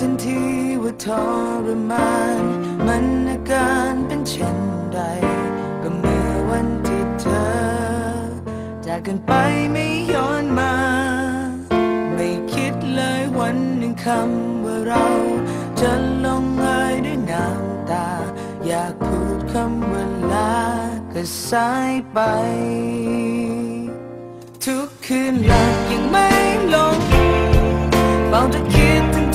ทันทีว่าทรมานมันอาการเป็นเช่นใดก็เมื่อวันที่เธอ จากกันไปไม่ย้อนมา ไม่คิดเลยวันหนึ่งคำว่าเราจะลงเอยด้วยน้ำตา อยากพูดคำว่าลาก็สายไป ทุกคืนหลับยังไม่ลงเฝ้าจะคิดถึง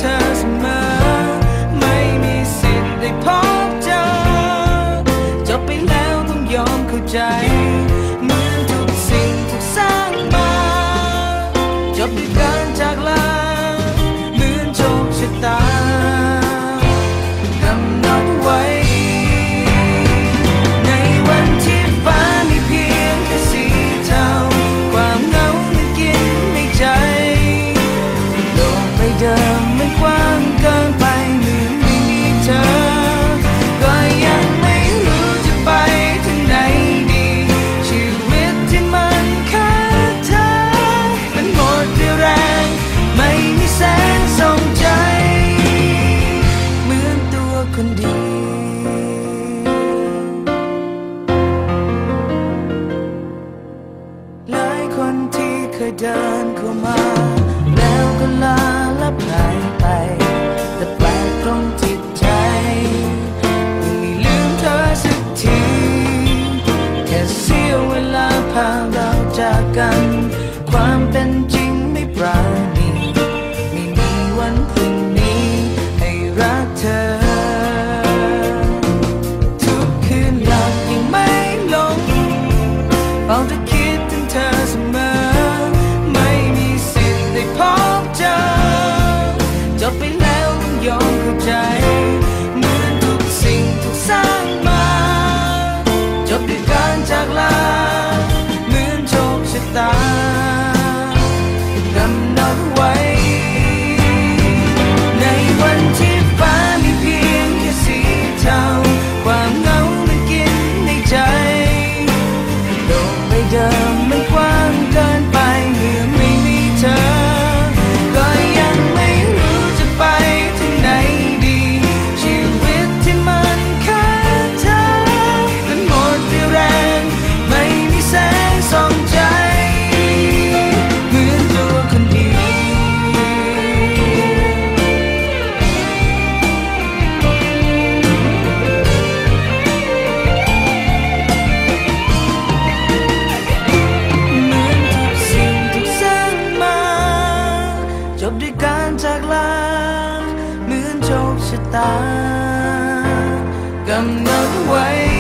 เดินเข้ามา แล้วก็ลาและหายไป แต่แปลกตรงจิตใจยังไม่ลืมเธอสักที แค่เสี้ยวเวลาพาเราจากกัน ความเป็น ไปแล้วต้องยอมเข้าใจ บด้วยการจากลาเหมือนโชคชะตากำหนดไว้